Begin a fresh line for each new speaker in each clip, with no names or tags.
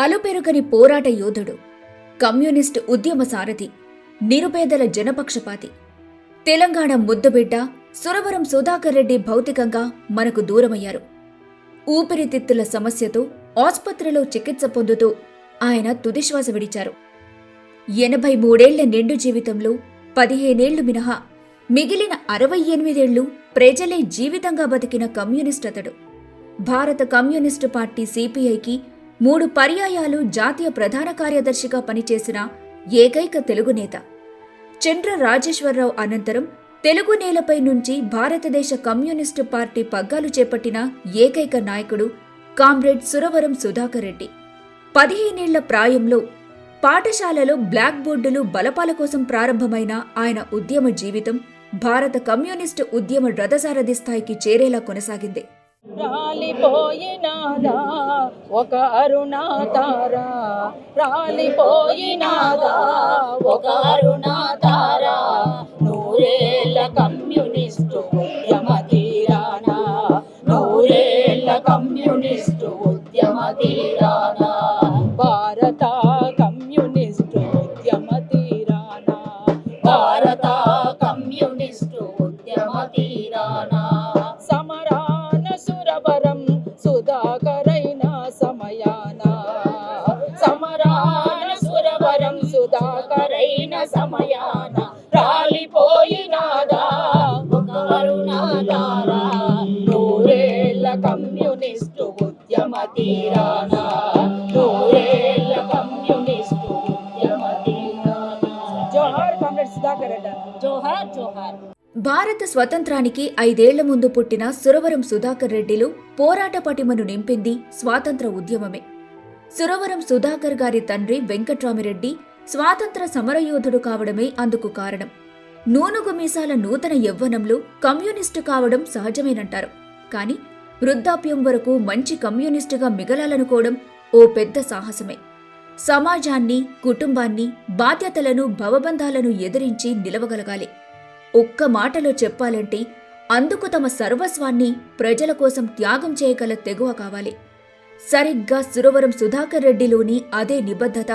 అలుపెరుగని పోరాట యోధుడు కమ్యూనిస్టు ఉద్యమ సారథి నిరుపేదల జనపక్షపాతి. తెలంగాణ ముద్దబిడ్డ సురవరం సుధాకర్ రెడ్డి భౌతికంగా మనకు దూరమయ్యారు. ఊపిరితిత్తుల సమస్యతో ఆసుపత్రిలో చికిత్స పొందుతూ ఆయన తుదిశ్వాస విడిచారు. ఎనభై మూడేళ్ళ నిండు జీవితంలో పదిహేనేళ్ళు మినహా మిగిలిన అరవై ఎనిమిదేళ్ళు ప్రజలే జీవితంగా బతికిన కమ్యూనిస్ట్ అతడు భారత కమ్యూనిస్టు పార్టీ సిపిఐకి మూడు పర్యాయాలు జాతీయ ప్రధాన కార్యదర్శిగా పనిచేసిన ఏకైక తెలుగు నేత. చంద్ర రాజేశ్వరరావు అనంతరం తెలుగు నేలపై నుంచి భారతదేశ కమ్యూనిస్టు పార్టీ పగ్గాలు చేపట్టిన ఏకైక నాయకుడు కామ్రేడ్ సురవరం సుధాకర్ రెడ్డి. పదిహేనేళ్ళ ప్రాయంలో పాఠశాలలో బ్లాక్ బోర్డులు బలపాల కోసం ప్రారంభమైన ఆయన ఉద్యమ జీవితం భారత కమ్యూనిస్టు ఉద్యమ రథసారథి స్థాయికి చేరేలా కొనసాగింది.
రాలిపోయినాదా? ఒక అరుణాతారా? రాలిపోయినాదా? ఒక అరుణాతారా? నూరేళ్ళ కమ్యూనిస్టు ఉద్యమ తీరానా నూరేళ్ళ కమ్యూనిస్టు ఉద్యమ తీరానా భారత కమ్యూనిస్టు ఉద్యమ తీరానా భారత కమ్యూనిస్టు ఉద్యమ తీరానా
భారత స్వతంత్రానికి ఐదేళ్ళ ముందు పుట్టిన సురవరం సుధాకర్ రెడ్డిలో పోరాట పటిమను నింపింది స్వాతంత్ర ఉద్యమమే. సురవరం సుధాకర్ గారి తండ్రి వెంకట్రామిరెడ్డి స్వాతంత్ర సమరయోధుడు కావడమే అందుకు కారణం. నూనుగు మీసాల నూతన యవ్వనంలో కమ్యూనిస్టు కావడం సహజమేనంటారు. కాని వృద్ధాప్యం వరకు మంచి కమ్యూనిస్టుగా మిగలాలనుకోవడం ఓ పెద్ద సాహసమే. సమాజాన్ని కుటుంబాన్ని బాధ్యతలను భవబంధాలను ఎదిరించి నిలవగలగాలి. ఒక్క మాటలో చెప్పాలంటే అందుకు తమ సర్వస్వాన్ని ప్రజల కోసం త్యాగం చేయగల తెగువ కావాలి. సరిగ్గా సురవరం సుధాకర్ రెడ్డిలోని అదే నిబద్ధత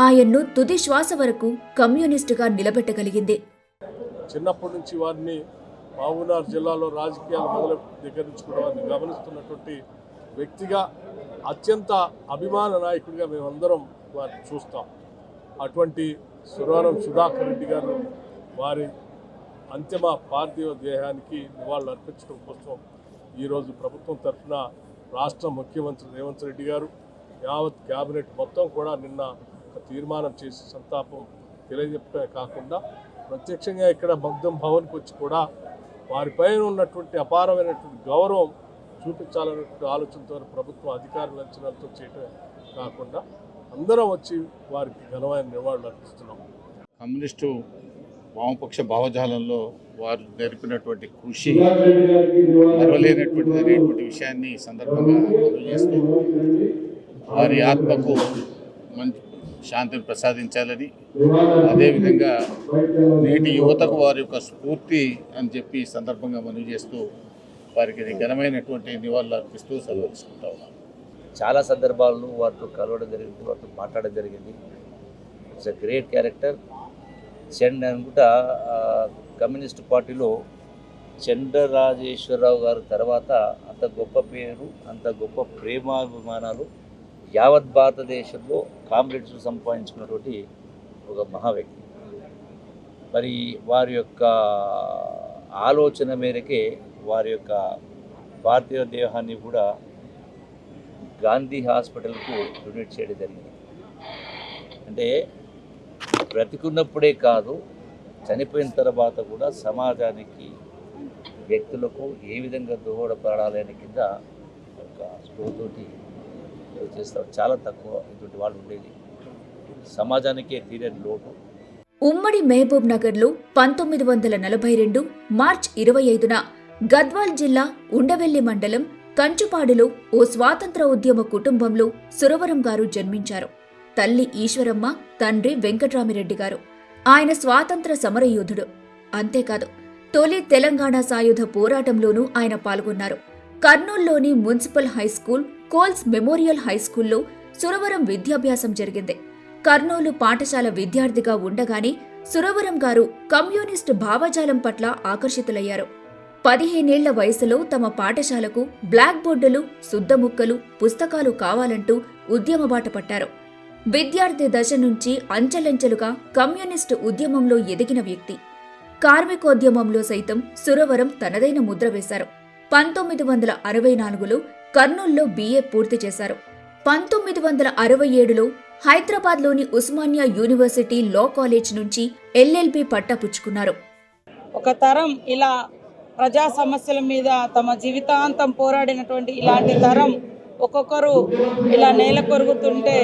ఆయన్ను తుది శ్వాస వరకు కమ్యూనిస్టుగా నిలబెట్టగలిగింది.
చిన్నప్పటి నుంచి వారిని మహబూబ్నగర్ జిల్లాలో రాజకీయాలు మొదలు దగ్గర నుంచి కూడా వారిని గమనిస్తున్నటువంటి వ్యక్తిగా అత్యంత అభిమాన నాయకుడిగా మేమందరం వారిని చూస్తాం. అటువంటి సురవరం సుధాకర్ రెడ్డి గారు వారి అంతిమ పార్థివ దేహానికి నివాళులు అర్పించడం కోసం ఈరోజు ప్రభుత్వం తరఫున రాష్ట్ర ముఖ్యమంత్రి రేవంత్ రెడ్డి గారు యావత్ క్యాబినెట్ మొత్తం కూడా నిన్న తీర్మానం చేసి సంతాపం తెలియజెప్పడమే కాకుండా ప్రత్యక్షంగా ఇక్కడ మగ్ధం భవన్కి వచ్చి కూడా వారిపైన ఉన్నటువంటి అపారమైనటువంటి గౌరవం చూపించాలనేటువంటి ఆలోచనతో ప్రభుత్వం అధికారుల అంచనాలతో చేయటమే కాకుండా అందరం వచ్చి వారికి ఘనమైన నివాళులు అర్పిస్తున్నాం.
కమ్యూనిస్టు వామపక్ష భావజాలంలో వారు జరిపినటువంటి కృషి మరవలేనటువంటిది అనేటువంటి విషయాన్ని ఈ సందర్భంగా మనవి చేస్తూ వారి ఆత్మకు మంచి శాంతిని ప్రసాదించాలని అదేవిధంగా నేటి యువతకు వారి యొక్క స్ఫూర్తి అని చెప్పి ఈ సందర్భంగా మనవి చేస్తూ వారికి ఘనమైనటువంటి నివాళులు అర్పిస్తూ సెలవు తీసుకుంటా ఉన్నాం.
చాలా సందర్భాల్లో వారితో కలవడం జరిగింది వారితో మాట్లాడడం జరిగింది. ఇట్స్ అ గ్రేట్ క్యారెక్టర్ చెండర్ అనుకుంటా కమ్యూనిస్ట్ పార్టీలో చంద్రరాజేశ్వరరావు గారు తర్వాత అంత గొప్ప పేరు అంత గొప్ప ప్రేమాభిమానాలు యావత్ భారతదేశంలో కామ్రేడ్స్ సంపాదించుకున్నటువంటి ఒక మహా వ్యక్తి మరి వారి యొక్క ఆలోచన మేరకే వారి యొక్క పార్థివ దేహాన్ని కూడా గాంధీ హాస్పిటల్కు డొనేట్ చేయడం జరిగింది. అంటే బ్రతికున్నప్పుడే కాదు చనిపోయిన తర్వాత కూడా సమాజానికి వ్యక్తులకు ఏ విధంగా దోహదపడాలి అనే కింద ఒక స్పృహతోటి చేస్తారు. చాలా తక్కువ ఇటువంటి వాళ్ళు ఉండేది. సమాజానికే తీరని లోటు.
ఉమ్మడి మహబూబ్ నగర్లో పంతొమ్మిది వందల నలభై రెండు మార్చ్ ఇరవై ఐదున గద్వాల్ జిల్లా ఉండవెల్లి మండలం కంచుపాడులో ఓ స్వాతంత్ర ఉద్యమ కుటుంబంలో సురవరం గారు జన్మించారు. తల్లి ఈశ్వరమ్మ తండ్రి వెంకట్రామిరెడ్డి గారు ఆయన స్వాతంత్ర సమరయోధుడు. అంతేకాదు తొలి తెలంగాణ సాయుధ పోరాటంలోనూ ఆయన పాల్గొన్నారు. కర్నూల్లోని municipal high school Coles memorial హైస్కూల్లో Suravaram విద్యాభ్యాసం జరిగింది. కర్నూలు పాఠశాల విద్యార్థిగా ఉండగానే సురవరం గారు కమ్యూనిస్టు భావజాలం పట్ల ఆకర్షితులయ్యారు. పదిహేనేళ్ళ వయసులో తమ పాఠశాలకు బ్లాక్ బోర్డులు శుద్ధముక్కలు పుస్తకాలు కావాలంటూ ఉద్యమ బాట పట్టారు. విద్యార్థి దశ నుంచి అంచెలంచెలుగా కమ్యూనిస్టు ఉద్యమంలో ఎదిగిన వ్యక్తి. కార్మికోద్యమంలో సైతం సురవరం తనదైన ముద్ర వేశారు. పంతొమ్మిది వందల అరవై నాలుగులో కర్నూల్లో బీఏ పూర్తి చేశారు. పంతొమ్మిది వందల అరవై ఏడులో హైదరాబాద్లోని ఉస్మానియా యూనివర్సిటీ లా కాలేజ్ నుంచి ఎల్ఎల్బి పట్టా పుచ్చుకున్నారు.
ఒక తరం ఇలా ప్రజా సమస్యల మీద తమ జీవితాంతం పోరాడినటువంటి ఇలాంటి తరం ఒక్కొక్కరు ఇలా నేల కొరుగుతుంటే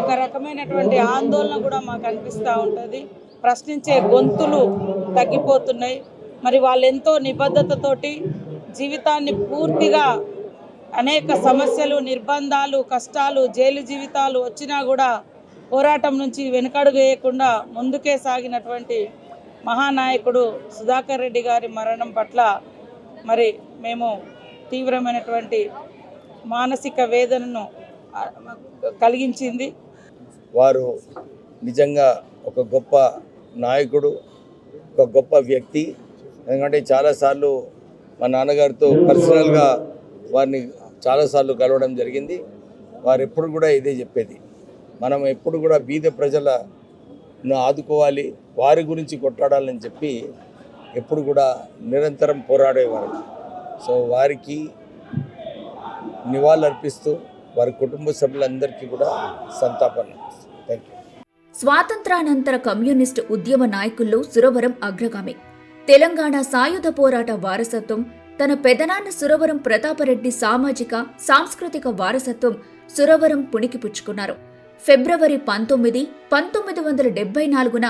ఒక రకమైనటువంటి ఆందోళన కూడా మాకు అనిపిస్తూ ఉంటుంది. ప్రశ్నించే గొంతులు తగ్గిపోతున్నాయి. మరి వాళ్ళు ఎంతో నిబద్ధతతోటి జీవితాన్ని పూర్తిగా అనేక సమస్యలు నిర్బంధాలు కష్టాలు జైలు జీవితాలు వచ్చినా కూడా పోరాటం నుంచి వెనుకడుగు వేయకుండా ముందుకే సాగినటువంటి మహానాయకుడు సుధాకర్ రెడ్డి గారి మరణం పట్ల మరి మేము తీవ్రమైనటువంటి మానసిక వేదనను కలిగించింది.
వారు నిజంగా ఒక గొప్ప నాయకుడు ఒక గొప్ప వ్యక్తి. ఎందుకంటే చాలాసార్లు మా నాన్నగారితో పర్సనల్గా వారిని చాలాసార్లు కలవడం జరిగింది. వారు ఎప్పుడు కూడా ఇదే చెప్పేది. మనం ఎప్పుడు కూడా బీద ప్రజలను ఆదుకోవాలి వారి గురించి కొట్లాడాలని చెప్పి ఎప్పుడు కూడా నిరంతరం పోరాడేవారు. సో వారికి నివాళులర్పిస్తూ వారి కుటుంబ సభ్యులందరికీ కూడా సంతాపం థ్యాంక్ యూ
స్వాతంత్రానంతర కమ్యూనిస్టు ఉద్యమ నాయకుల్లో సురవరం అగ్రగామి. తెలంగాణ సాయుధ పోరాట వారసత్వం తన పెదనాన్న సురవరం ప్రతాపరెడ్డి సామాజిక సాంస్కృతిక వారసత్వం సురవరం పుణికిపుచ్చుకున్నారు ఫిబ్రవరి పంతొమ్మిది పంతొమ్మిది వందల డెబ్బై నాలుగున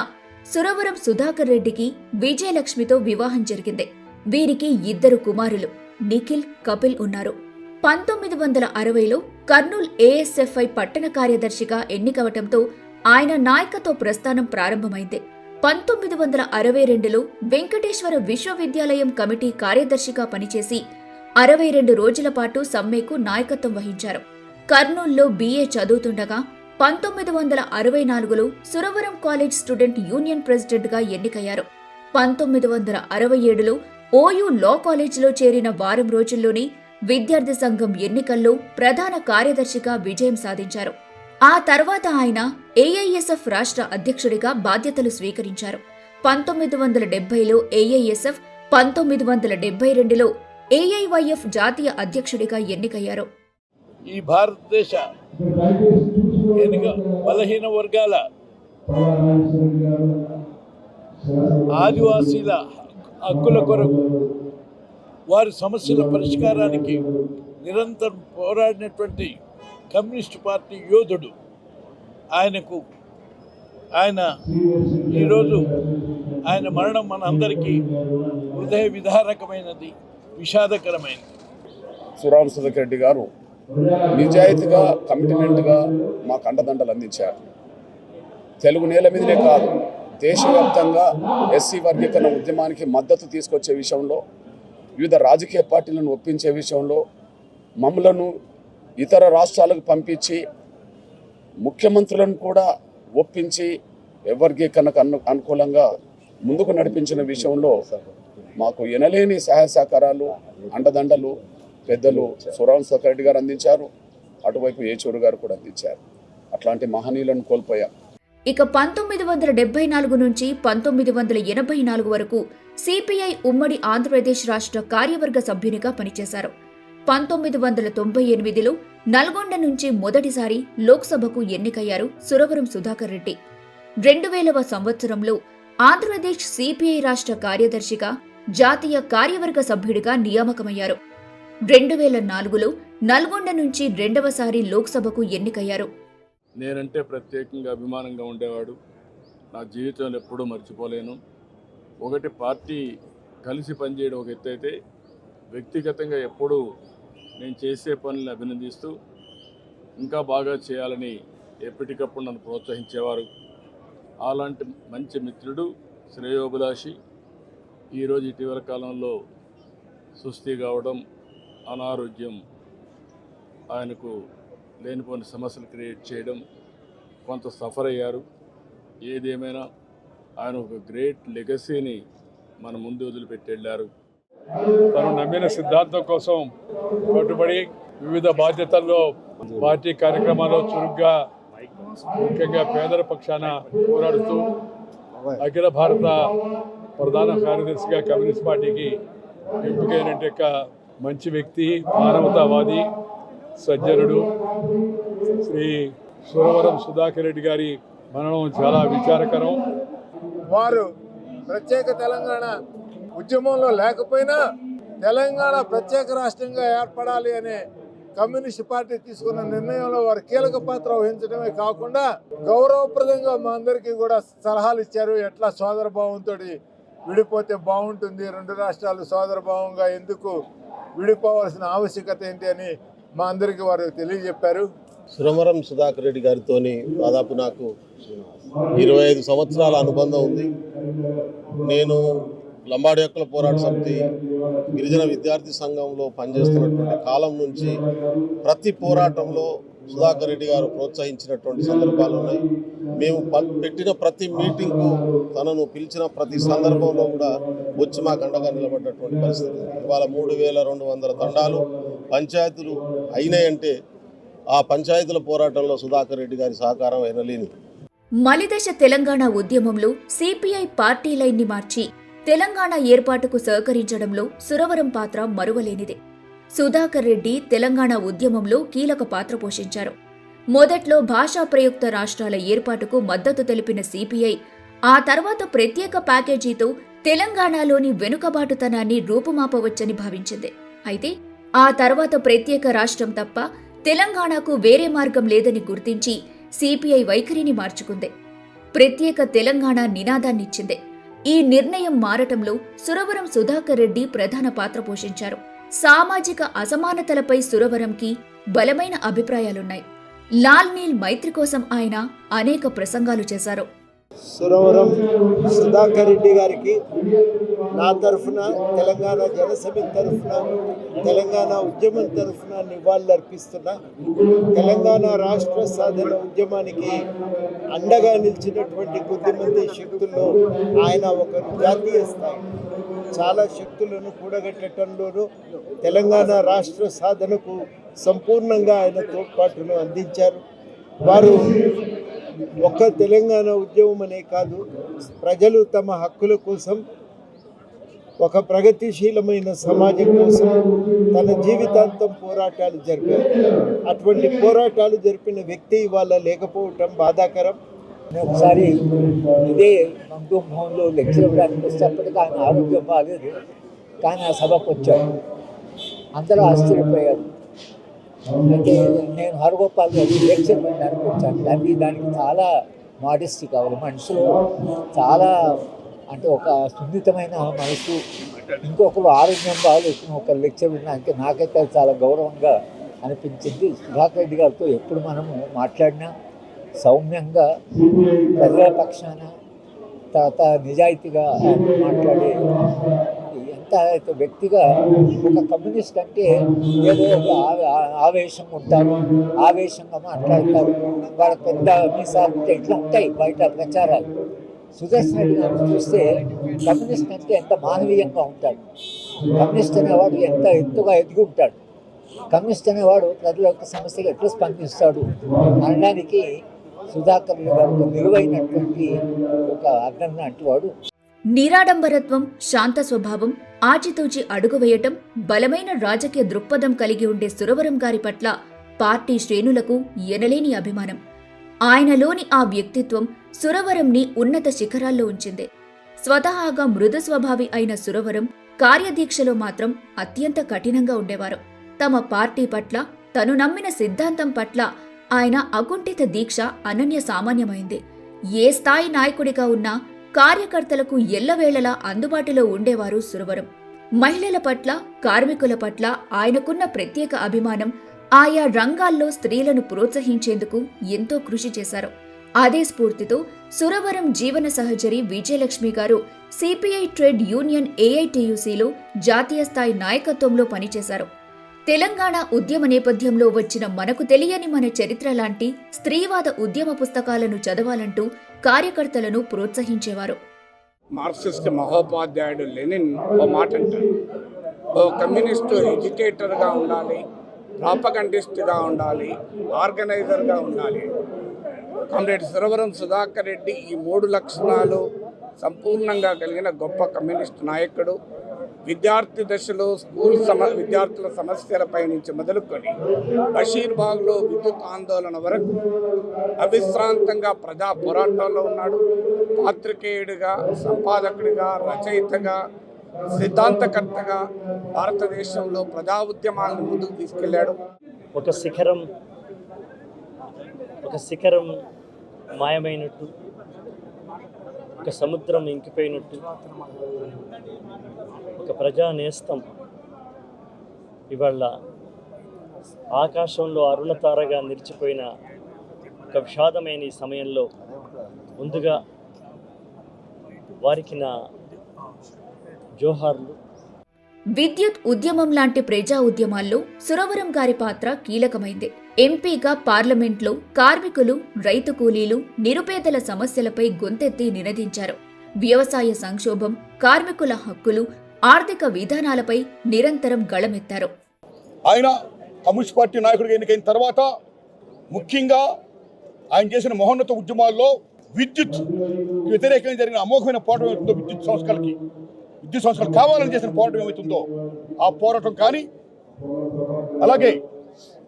సురవరం సుధాకర్ రెడ్డికి విజయలక్ష్మితో వివాహం జరిగింది. వీరికి ఇద్దరు కుమారులు నిఖిల్ కపిల్ ఉన్నారు. పంతొమ్మిది వందల అరవైలో కర్నూల్ ఏఎస్ఎఫ్ఐ పట్టణ కార్యదర్శిగా ఎన్నికవటంతో ఆయన నాయకత్వ ప్రస్థానం ప్రారంభమైంది. పంతొమ్మిది వందల అరవై రెండులో వెంకటేశ్వర విశ్వవిద్యాలయం కమిటీ కార్యదర్శిగా పనిచేసి అరవై రెండు రోజుల పాటు సమ్మెకు నాయకత్వం వహించారు. కర్నూల్లో బీఏ చదువుతుండగా పంతొమ్మిది వందల అరవై నాలుగులో సురవరం కాలేజ్ స్టూడెంట్ యూనియన్ ప్రెసిడెంట్గా ఎన్నికయ్యారు. పంతొమ్మిది వందల అరవై ఏడులో ఓయూ లా కాలేజీలో చేరిన వారం రోజుల్లోనే విద్యార్థి సంఘం ఎన్నికల్లో ప్రధాన కార్యదర్శిగా విజయం సాధించారు. ఆ తర్వాత ఆయన ఏఐఎస్ఎఫ్ రాష్ట్ర అధ్యక్షుడిగా బాధ్యతలు స్వీకరించారు. పంతొమ్మిది వందల డెబ్బైలో ఏఐఎస్ఎఫ్ పంతొమ్మిది వందల డెబ్బై రెండులో ఏఐవైఎఫ్ జాతీయ అధ్యక్షుడిగా ఎన్నికయ్యారు.
ఈ భారతదేశ బలహీన వర్గాల ఆదివాసీల హక్కుల కొరకు వారి సమస్యల పరిష్కారానికి నిరంతరం పోరాడినటువంటి కమ్యూనిస్ట్ పార్టీ యోధుడు. ఆయనకు ఆయన ఈరోజు ఆయన మరణం మన అందరికీ హృదయ విధారకమైనది విషాదకరమైనది.
సురాం సుధక్ రెడ్డి గారు నిజాయితీగా కమిట్మెంట్గా మాకు అండదండలు అందించారు. తెలుగు నేల మీదనే కాదు దేశవ్యాప్తంగా ఎస్సీ వర్గీకరణ ఉద్యమానికి మద్దతు తీసుకొచ్చే విషయంలో వివిధ రాజకీయ పార్టీలను ఒప్పించే విషయంలో మమ్మలను ఇతర రాష్ట్రాలకు పంపించి ముఖ్యమంత్రులను కూడా ఒప్పించి ఎవరికి అను అనుకూలంగా ముందుకు నడిపించిన విషయంలో మాకు ఎనలేని సహాయ సహకారాలు అండదండలు పెద్దలు సురాం సఖరెడ్డి గారు అందించారు అటువైపు ఏచూరు గారు కూడా అందించారు. అట్లాంటి మహనీయులను కోల్పోయాం.
ఇక పంతొమ్మిది వందల డెబ్బై నాలుగు నుంచి పంతొమ్మిది వందల ఎనభై నాలుగు వరకు సిపిఐ ఉమ్మడి ఆంధ్రప్రదేశ్ రాష్ట్ర కార్యవర్గ సభ్యునిగా పనిచేశారు. పంతొమ్మిది వందల తొంభై ఎనిమిదిలో నల్గొండ నుంచి మొదటిసారి లోక్సభకు ఎన్నికయ్యారు సురవరం సుధాకర్ రెడ్డి. రెండు వేలవ సంవత్సరంలో ఆంధ్రప్రదేశ్ సిపిఐ రాష్ట్ర కార్యదర్శిగా జాతీయ కార్యవర్గ సభ్యుడిగా నియామకమయ్యారు. రెండు వేల నాలుగులో నల్గొండ నుంచి రెండవసారి లోక్సభకు ఎన్నికయ్యారు.
నేనంటే ప్రత్యేకంగా అభిమానంగా ఉండేవాడు. నా జీవితంలో ఎప్పుడూ మర్చిపోలేను. ఒకటి పార్టీ కలిసి పనిచేయడం ఒక ఎత్తు అయితే వ్యక్తిగతంగా ఎప్పుడూ నేను చేసే పనులను అభినందిస్తూ ఇంకా బాగా చేయాలని ఎప్పటికప్పుడు నన్ను ప్రోత్సహించేవారు. అలాంటి మంచి మిత్రుడు శ్రేయోభిలాషి ఈరోజు ఇటీవల కాలంలో సుస్థి కావడం అనారోగ్యం ఆయనకు లేనిపోని సమస్యలు క్రియేట్ చేయడం కొంత సఫర్ అయ్యారు. ఏదేమైనా ఆయన ఒక గ్రేట్ లెగసీని మన ముందు వదిలిపెట్టి వెళ్ళారు.
తను నమ్మిన సిద్ధాంతం కోసం కట్టుబడి వివిధ బాధ్యతల్లో పార్టీ కార్యక్రమాల్లో చురుగ్గా ముఖ్యంగా పేదల పక్షాన పోరాడుతూ అఖిల భారత ప్రధాన కార్యదర్శిగా కమ్యూనిస్ట్ పార్టీకి ఎంపికైనట్టు యొక్క మంచి వ్యక్తి మానవతావాది సజ్జనుడు శ్రీ సురవరం సుధాకర్ రెడ్డి గారి మరణం చాలా విచారకరం.
వారు ప్రత్యేక తెలంగాణ ఉద్యమంలో లేకపోయినా తెలంగాణ ప్రత్యేక రాష్ట్రంగా ఏర్పడాలి అనే కమ్యూనిస్ట్ పార్టీ తీసుకున్న నిర్ణయంలో వారు కీలక పాత్ర వహించడమే కాకుండా గౌరవప్రదంగా మా అందరికీ కూడా సలహాలు ఇచ్చారు. ఎట్లా సోదర భావంతో విడిపోతే బాగుంటుంది. రెండు రాష్ట్రాలు సోదర భావంగా ఎందుకు విడిపోవాల్సిన ఆవశ్యకత ఏంటి అని మా అందరికీ వారు తెలియజెప్పారు.
సురమరం సుధాకర్ రెడ్డి గారితో దాదాపు నాకు ఇరవై ఐదు సంవత్సరాల అనుబంధం ఉంది. నేను లంబాడి హక్కుల పోరాట సమితి గిరిజన విద్యార్థి సంఘంలో పనిచేస్తున్నటువంటి కాలం నుంచి ప్రతి పోరాటంలో సుధాకర్ రెడ్డి గారు ప్రోత్సహించినటువంటి సందర్భాలు ఉన్నాయి. మేము ప- పెట్టిన ప్రతి మీటింగ్కు తనను పిలిచిన ప్రతి సందర్భంలో కూడా వచ్చి మా గండగా నిలబడ్డటువంటి పరిస్థితి ఇవాళ మూడు వేల రెండు వందల తండాలు పంచాయతీలు అయినాయంటే ఆ పంచాయతీల పోరాటంలో సుధాకర్ రెడ్డి గారి సహకారం ఎనలేని
మలిదశ తెలంగాణ ఉద్యమంలో సిపిఐ పార్టీ లైన్ని మార్చి తెలంగాణ ఏర్పాటుకు సహకరించడంలో సురవరం పాత్ర మరువలేనిదే. సుధాకర్ రెడ్డి తెలంగాణ ఉద్యమంలో కీలక పాత్ర పోషించారు. మొదట్లో భాషా ప్రయుక్త రాష్ట్రాల ఏర్పాటుకు మద్దతు తెలిపిన సిపిఐ ఆ తర్వాత ప్రత్యేక ప్యాకేజీతో తెలంగాణలోని వెనుకబాటుతనాన్ని రూపుమాపవచ్చని భావించింది. అయితే ఆ తర్వాత ప్రత్యేక రాష్ట్రం తప్ప తెలంగాణకు వేరే మార్గం లేదని గుర్తించి సిపిఐ వైఖరిని మార్చుకుంది. ప్రత్యేక తెలంగాణ నినాదాన్నిచ్చింది. ఈ నిర్ణయం మారటంలో సురవరం సుధాకర్ రెడ్డి ప్రధాన పాత్ర పోషించారు. సామాజిక అసమానతలపై సురవరంకి బలమైన అభిప్రాయాలున్నాయి. లాల్ నీల్ మైత్రి కోసం ఆయన అనేక ప్రసంగాలు చేశారు.
సురవరం సుధాకర్ రెడ్డి గారికి నా తరఫున తెలంగాణ జనసమితి తరఫున తెలంగాణ ఉద్యమం తరఫున నివాళులర్పిస్తున్నా తెలంగాణ రాష్ట్ర సాధన ఉద్యమానికి అండగా నిలిచినటువంటి కొద్దిమంది శక్తుల్లో ఆయన ఒకరు జాతీయ స్థాయి. చాలా శక్తులను కూడగట్టడంలోనూ తెలంగాణ రాష్ట్ర సాధనకు సంపూర్ణంగా ఆయన తోడ్పాటును అందించారు. వారు ఒక్క తెలంగాణ ఉద్యమం అనే కాదు ప్రజలు తమ హక్కుల కోసం ఒక ప్రగతిశీలమైన సమాజం కోసం తన జీవితాంతం పోరాటాలు జరిపారు. అటువంటి పోరాటాలు జరిపిన వ్యక్తి ఇవాళ లేకపోవటం బాధాకరం.
ఒకసారి ఇదే మంగు భవన్లో లెక్చర్ ఇవ్వడానికి ఆయన ఆరోగ్యం బాగాలేదు కానీ ఆ సభకు వచ్చాడు అందరూ ఆశ్చర్యపోయారు. అంటే నేను హరగోపాల్ గారి లెక్చర్ వినడానికి వచ్చాను దానికి దానికి చాలా మాడెస్టీ కావాలి. మనసులో చాలా అంటే ఒక సున్నితమైన మనసు ఇంకొకరు ఆరోగ్యం బాగాలేసిన ఒక లెక్చర్ వినడానికి నాకైతే చాలా గౌరవంగా అనిపించింది. సుధాకర్ రెడ్డి గారితో ఎప్పుడు మనము మాట్లాడినా సౌమ్యంగా ప్రజల పక్షాన తర్వాత నిజాయితీగా మాట్లాడే ఎంత వ్యక్తిగా ఒక కమ్యూనిస్ట్ అంటే ఏదో ఒక ఆ- ఆవేశం ఉంటారు. ఆవేశంగా మాట్లాడతారు. వాళ్ళ పెద్ద మీసాలు ఇట్లా ఉంటాయి బయట ప్రచారాలు. సుదర్శన్ రెడ్డి చూస్తే కమ్యూనిస్ట్ అంటే ఎంత మానవీయంగా ఉంటాడు. కమ్యూనిస్ట్ అనేవాడు ఎంత ఎత్తుగా ఎదిగి ఉంటాడు. కమ్యూనిస్ట్ అనేవాడు ప్రజల యొక్క సమస్యగా ఎట్లా స్పందిస్తాడు? అనడానికి సుధాకర్ గారు నిలువైనటువంటి ఒక అర్థం లాంటి వాడు
నిరాడంబరత్వం శాంత స్వభావం ఆచితూచి అడుగు వేయటం బలమైన రాజకీయ దృక్పథం కలిగి ఉండే సురవరం గారి పట్ల పార్టీ శ్రేణులకు ఎనలేని అభిమానం. ఆయనలోని ఆ వ్యక్తిత్వం సురవరంని ఉన్నత శిఖరాల్లో ఉంచింది. స్వతహాగా మృదు స్వభావి అయిన సురవరం కార్యదీక్షలో మాత్రం అత్యంత కఠినంగా ఉండేవారు. తమ పార్టీ పట్ల తను నమ్మిన సిద్ధాంతం పట్ల ఆయన అకుంఠిత దీక్ష అనన్య సామాన్యమైంది. ఏ స్థాయి నాయకుడిగా ఉన్నా కార్యకర్తలకు ఎల్లవేళలా అందుబాటులో ఉండేవారు సురవరం. మహిళల పట్ల కార్మికుల పట్ల ఆయనకున్న ప్రత్యేక అభిమానం ఆయా రంగాల్లో స్త్రీలను ప్రోత్సహించేందుకు ఎంతో కృషి చేశారు. అదే స్ఫూర్తితో సురవరం జీవన సహచరి విజయలక్ష్మి గారు సిపిఐ ట్రేడ్ యూనియన్ ఏఐటియుసిలో జాతీయ స్థాయి నాయకత్వంలో పనిచేశారు. తెలంగాణ ఉద్యమ నేపథ్యంలో వచ్చిన మనకు తెలియని మన చరిత్ర లాంటి స్త్రీవాద ఉద్యమ పుస్తకాలను చదవాలంటూ కార్యకర్తలను ప్రోత్సహించేవారు.
మార్క్సిస్ట్ మహోపాధ్యాయుడు లెనిన్ ఓ మాట అంటారు ఓ కమ్యూనిస్టు ఎడ్యుకేటర్గా ఉండాలి ప్రాపగండిస్ట్గా ఉండాలి ఆర్గనైజర్గా ఉండాలి. కామ్రేడ్ సురవరం సుధాకర్ రెడ్డి ఈ మూడు లక్షణాలు సంపూర్ణంగా కలిగిన గొప్ప కమ్యూనిస్ట్ నాయకుడు. విద్యార్థి దశలో స్కూల్ సమ విద్యార్థుల సమస్యలపై నుంచి మొదలుకొని బషీర్బాగ్లో విద్యుత్ ఆందోళన వరకు అవిశ్రాంతంగా ప్రజా పోరాటంలో ఉన్నాడు. పాత్రికేయుడిగా సంపాదకుడిగా రచయితగా సిద్ధాంతకర్తగా భారతదేశంలో ప్రజా ఉద్యమాలను ముందుకు తీసుకెళ్ళాడు.
ఒక శిఖరం ఒక శిఖరం మాయమైనట్టు ఒక సముద్రం ఇంకిపోయినట్టు ఒక ప్రజానేస్తం. ఇవాళ ఆకాశంలో అరుణతారగా నిలిచిపోయిన ఒక విషాదమైన ఈ సమయంలో ముందుగా వారికి నా జోహార్లు.
విద్యుత్ ఉద్యమం లాంటి ప్రజా ఉద్యమాల్లో సురవరం గారి పాత్ర కీలకమైంది. ఎంపీగా పార్లమెంట్లో కార్మికులు రైతు కూలీలు నిరుపేదల సమస్యలపై గొంతెత్తి నినదించారు. వ్యవసాయ సంక్షోభం కార్మికుల హక్కులు ఆర్థిక విధానాలపై నిరంతరం గళమెత్తారు.
ఆయన కమ్యూనిస్ట్ పార్టీ నాయకుడిగా ఎన్నికైన తర్వాత ముఖ్యంగా ఆయన చేసిన మహోన్నత ఉద్యమాల్లో విద్యుత్ వ్యతిరేకంగా జరిగిన అమోఘమైన పోరాటం ఏమవుతుందో విద్యుత్ సంస్థలకి విద్యుత్ సంస్థలు కావాలని చేసిన పోరాటం ఏమవుతుందో ఆ పోరాటం కానీ అలాగే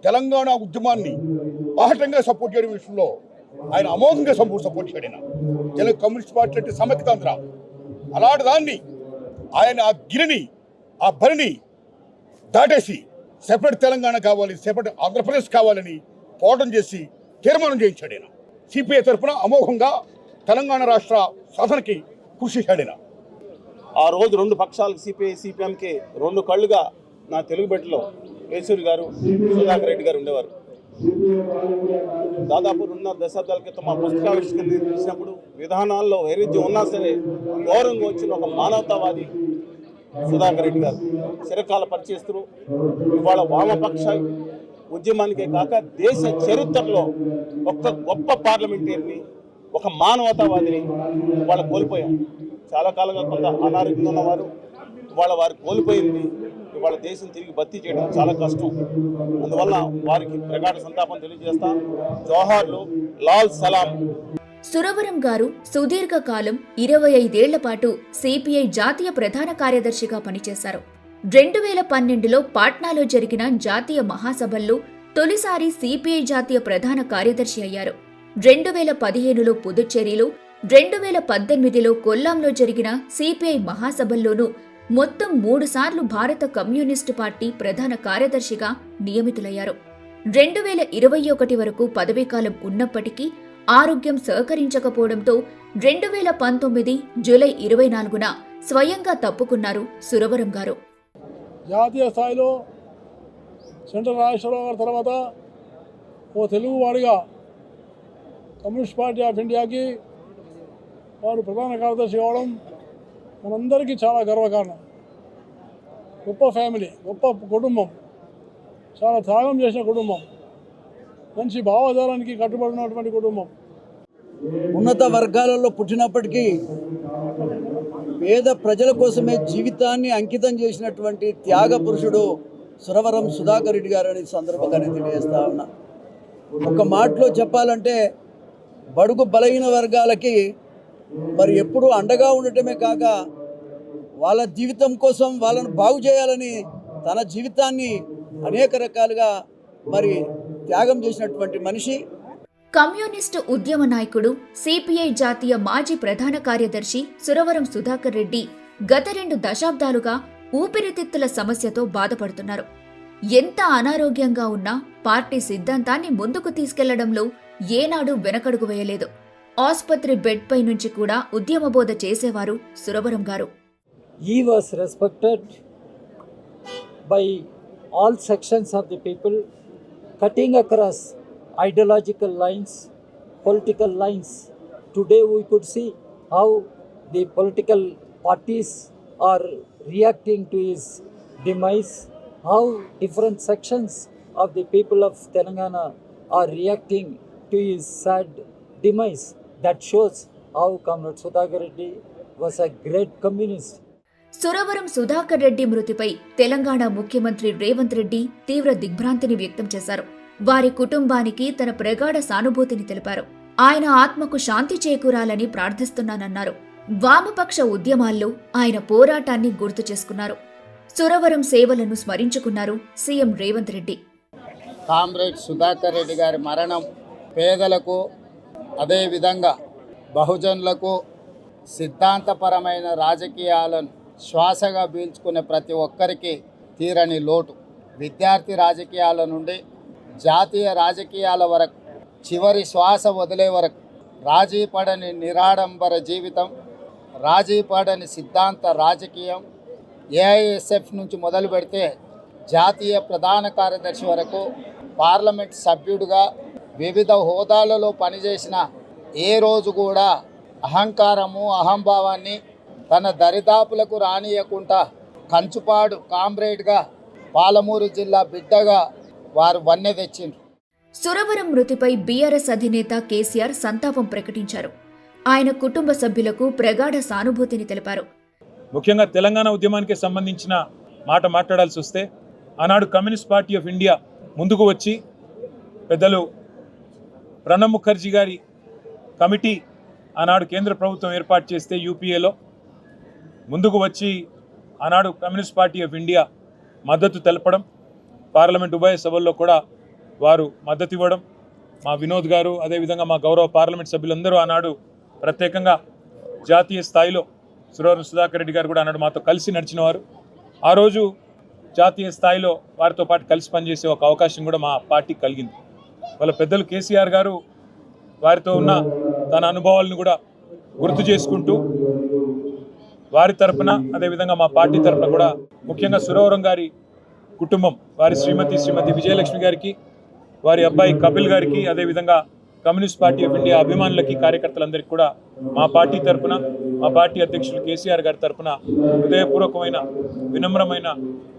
తెలంగాణ ఉద్యమాన్ని బాహటంగా సపోర్ట్ చేయడం విషయంలో ఆయన అమోఘంగా సపోర్ట్ సపోర్ట్ చేయడం. తెలుగు కమ్యూనిస్ట్ పార్టీ అంటే సమైక్యతాంధ్ర అలాంటి దాన్ని ఆయన ఆ గిరిని ఆ బరిని దాటేసి సెపరేట్ తెలంగాణ కావాలి సెపరేట్ ఆంధ్రప్రదేశ్ కావాలని పోరాటం చేసి తీర్మానం చేయించాడు ఆయన సిపిఐ తరఫున అమోఘంగా తెలంగాణ రాష్ట్ర సాధనకి కృషి చేశాడు
ఆ రోజు రెండు పక్షాలకు సిపిఐ సిపిఎంకి రెండు కళ్ళుగా నా తెలుగు బిడ్డలో వేసూరి గారు సుధాకర్ రెడ్డి గారు ఉండేవారు. దాదాపు రెండున్నర దశాబ్దాల క్రితం ఆ పుస్తకావిష్కరణ చేసినప్పుడు విధానాల్లో వైరుధ్యం ఉన్నా సరే గౌరవంగా వచ్చిన ఒక మానవతావాది సుధాకర్ రెడ్డి గారు చిరకాల పరిచేస్తారు ఇవాళ వామపక్ష ఉద్యమానికే కాక దేశ చరిత్రలో ఒక్క గొప్ప పార్లమెంటరీని ఒక మానవతావాదిని వాళ్ళు కోల్పోయాం చాలా కాలంగా కొంత అనారోగ్యంగా ఉన్నవారు వాళ్ళ వారు కోల్పోయింది వాళ్ళ దేశం తిరిగి భర్తీ చేయడం చాలా కష్టం. అందువల్ల వారికి ప్రగాఢ సంతాపం తెలియజేస్తా. జోహార్లు లాల్ సలాం.
సురవరం గారు సుదీర్ఘకాలం ఇరవై ఐదేళ్ళ పాటు సిపిఐ జాతీయ ప్రధాన కార్యదర్శిగా పనిచేశారు. రెండు వేల పన్నెండులో పాట్నాలో జరిగిన జాతీయ మహాసభల్లో తొలిసారి సిపిఐ జాతీయ ప్రధాన కార్యదర్శి అయ్యారు. రెండు వేల పదిహేనులో పుదుచ్చేరిలో రెండు వేల పద్దెనిమిదిలో కొల్లాంలో జరిగిన సిపిఐ మహాసభల్లోనూ మొత్తం మూడుసార్లు భారత కమ్యూనిస్టు పార్టీ ప్రధాన కార్యదర్శిగా నియమితులయ్యారు. రెండు వేల ఇరవై ఒకటి వరకు పదవీకాలం ఉన్నప్పటికీ ఆరోగ్యం సహకరించకపోవడంతో రెండు వేల పంతొమ్మిది జూలై ఇరవై నాలుగున స్వయంగా తప్పుకున్నారు సురవరం గారు.
జాతీయ స్థాయిలో సెంట్రల్ రాజేశ్వరరావు గారి తర్వాత ఓ తెలుగువాడిగా కమ్యూనిస్ట్ పార్టీ ఆఫ్ ఇండియాకి వారు ప్రధాన కార్యదర్శి కావడం మనందరికీ చాలా గర్వకారణం. గొప్ప ఫ్యామిలీ గొప్ప కుటుంబం చాలా త్యాగం చేసిన కుటుంబం మంచి భావజాలానికి కట్టుబడినటువంటి కుటుంబం.
ఉన్నత వర్గాలలో పుట్టినప్పటికీ పేద ప్రజల కోసమే జీవితాన్ని అంకితం చేసినటువంటి త్యాగ పురుషుడు సురవరం సుధాకర్ రెడ్డి గారు అనే సందర్భంగా తెలియజేస్తా ఉన్నా. ఒక మాటలో చెప్పాలంటే బడుగు బలహీన వర్గాలకి మరి ఎప్పుడూ అండగా ఉండటమే కాక వాళ్ళ జీవితం కోసం వాళ్ళను బాగు చేయాలని తన జీవితాన్ని అనేక రకాలుగా మరి త్యాగం చేసినటువంటి మనిషి.
కమ్యూనిస్టు ఉద్యమ నాయకుడు సిపిఐ జాతీయ మాజీ ప్రధాన కార్యదర్శి సురవరం సుధాకర్ రెడ్డి గత రెండు దశాబ్దాలుగా ఊపిరితిత్తుల సమస్యతో బాధపడుతున్నారు. ఎంత అనారోగ్యంగా ఉన్నా పార్టీ సిద్ధాంతాన్ని ముందుకు తీసుకెళ్ళడంలో ఏనాడు వెనకడుగు వేయలేదు. ఆసుపత్రి బెడ్పై నుంచి కూడా ఉద్యమబోధ చేసేవారు సురవరం గారు.
He was respected by all sections of the people, cutting across ideological lines, political lines. Today, we could see how the political parties are reacting to his demise, how different sections of the people of Telangana are reacting to his sad demise. That shows how Comrade Sudhakar Reddy was a great communist.
Suravaram Sudhakar Reddy మృతిపై తెలంగాణ ముఖ్యమంత్రి రేవంత్ రెడ్డి తీవ్ర దిగ్భ్రాంతిని వ్యక్తం చేశారు. వారి కుటుంబానికి తన ప్రగాఢ సానుభూతిని తెలిపారు. ఆయన ఆత్మకు శాంతి చేకూరాలని ప్రార్థిస్తున్నానన్నారు. వామపక్ష ఉద్యమాల్లో ఆయన పోరాటాన్ని గుర్తు చేసుకున్నారు. సురవరం సేవలను స్మరించుకున్నారు సీఎం రేవంత్ రెడ్డి.
కామ్రేడ్ సుధాకర్ రెడ్డి గారి మరణం పేదలకు అదేవిధంగా బహుజనులకు సిద్ధాంతపరమైన రాజకీయాలను శ్వాసగా పీల్చుకునే ప్రతి ఒక్కరికి తీరని లోటు. విద్యార్థి రాజకీయాల నుండి జాతీయ రాజకీయాల వరకు చివరి శ్వాస వదిలే వరకు రాజీ పడని నిరాడంబర జీవితం రాజీ పడని సిద్ధాంత రాజకీయం ఏఐఎస్ఎఫ్ నుంచి మొదలు పెడితే జాతీయ ప్రధాన కార్యదర్శి వరకు పార్లమెంట్ సభ్యుడిగా వివిధ హోదాలలో పనిచేసిన ఏ రోజు కూడా అహంకారము అహంభావాన్ని తన దరిదాపులకు రానియకుండా కంచుపాడు కామ్రేడ్గా పాలమూరు జిల్లా బిడ్డగా వారు వన్నె తెచ్చిండ్రు.
సురవరం మృతిపై బీఆర్ఎస్ అధినేత కేసీఆర్ సంతాపం ప్రకటించారు. ఆయన కుటుంబ సభ్యులకు ప్రగాఢ సానుభూతిని తెలిపారు.
ముఖ్యంగా తెలంగాణ ఉద్యమానికి సంబంధించిన మాట మాట్లాడాల్సి వస్తే ఆనాడు కమ్యూనిస్ట్ పార్టీ ఆఫ్ ఇండియా ముందుకు వచ్చి పెద్దలు ప్రణబ్ ముఖర్జీ గారి కమిటీ ఆనాడు కేంద్ర ప్రభుత్వం ఏర్పాటు చేస్తే యూపీఏలో ముందుకు వచ్చి ఆనాడు కమ్యూనిస్ట్ పార్టీ ఆఫ్ ఇండియా మద్దతు తెలపడం పార్లమెంట్ ఉభయ సభల్లో కూడా వారు మద్దతు ఇవ్వడం మా వినోద్ గారు అదేవిధంగా మా గౌరవ పార్లమెంట్ సభ్యులందరూ ఆనాడు ప్రత్యేకంగా జాతీయ స్థాయిలో సురవరం సుధాకర్ రెడ్డి గారు కూడా ఆనాడు మాతో కలిసి నడిచిన వారు ఆ రోజు జాతీయ స్థాయిలో వారితో పాటు కలిసి పనిచేసే ఒక అవకాశం కూడా మా పార్టీకి కలిగింది. వాళ్ళ పెద్దలు కేసీఆర్ గారు వారితో ఉన్న తన అనుభవాలను కూడా గుర్తు చేసుకుంటూ వారి తరపున అదేవిధంగా మా పార్టీ తరపున కూడా ముఖ్యంగా సురవరం గారి కుటుంబం వారి శ్రీమతి శ్రీమతి విజయలక్ష్మి గారికి వారి అబ్బాయి కపిల్ గారికి అదేవిధంగా కమ్యూనిస్ట్ పార్టీ ఆఫ్ ఇండియా అభిమానులకి కార్యకర్తలందరికీ కూడా మా పార్టీ తరపున మా పార్టీ అధ్యక్షులు కేసీఆర్ గారి తరపున హృదయపూర్వకమైన వినమ్రమైన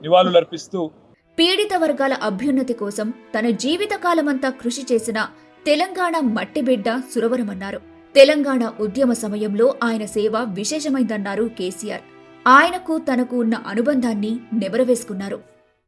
నివాళులు అర్పిస్తూ
పీడిత వర్గాల అభ్యున్నతి కోసం తన జీవితకాలమంతా కృషి చేసిన తెలంగాణ మట్టిబిడ్డ సురవరమన్నారు. తెలంగాణ ఉద్యమ సమయంలో ఆయన సేవ విశేషమైందన్నారు కేసీఆర్. ఆయనకు తనకు ఉన్న అనుబంధాన్ని నెబరవేసుకున్నారు